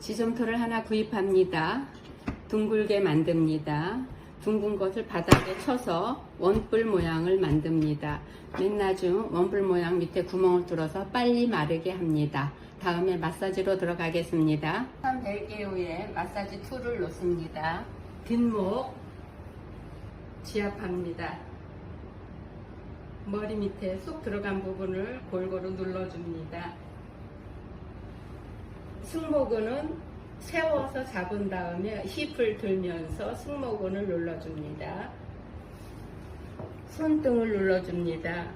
지점토를 하나 구입합니다. 둥글게 만듭니다. 둥근 것을 바닥에 쳐서 원뿔 모양을 만듭니다. 맨 나중 원뿔 모양 밑에 구멍을 뚫어서 빨리 마르게 합니다. 다음에 마사지로 들어가겠습니다. 3벨개 후에 마사지 툴을 놓습니다. 뒷목 지압합니다. 머리 밑에 쏙 들어간 부분을 골고루 눌러줍니다. 승모근은 세워서 잡은 다음에 힙을 들면서 승모근을 눌러줍니다. 손등을 눌러줍니다.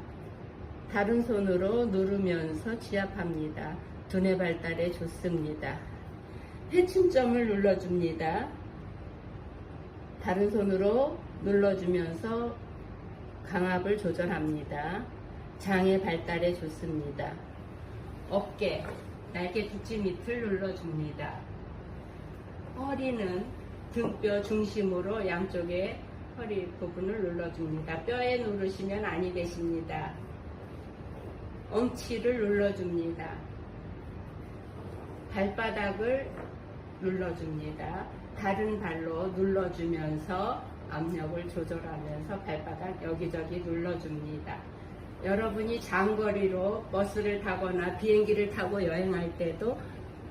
다른 손으로 누르면서 지압합니다. 두뇌 발달에 좋습니다. 회춘점을 눌러줍니다. 다른 손으로 눌러주면서 강압을 조절합니다. 장의 발달에 좋습니다. 어깨, 날개 뒤치 밑을 눌러줍니다. 허리는 등뼈 중심으로 양쪽에 허리 부분을 눌러줍니다. 뼈에 누르시면 아니 되십니다. 엉치를 눌러줍니다. 발바닥을 눌러줍니다. 다른 발로 눌러주면서 압력을 조절하면서 발바닥 여기저기 눌러줍니다. 여러분이 장거리로 버스를 타거나 비행기를 타고 여행할 때도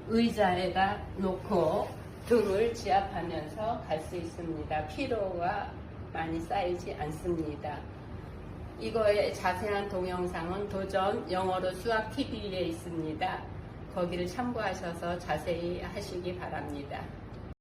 의자에다 놓고 등을 지압하면서 갈 수 있습니다. 피로가 많이 쌓이지 않습니다. 이거의 자세한 동영상은 도전 영어로 수학 TV에 있습니다. 거기를 참고하셔서 자세히 하시기 바랍니다.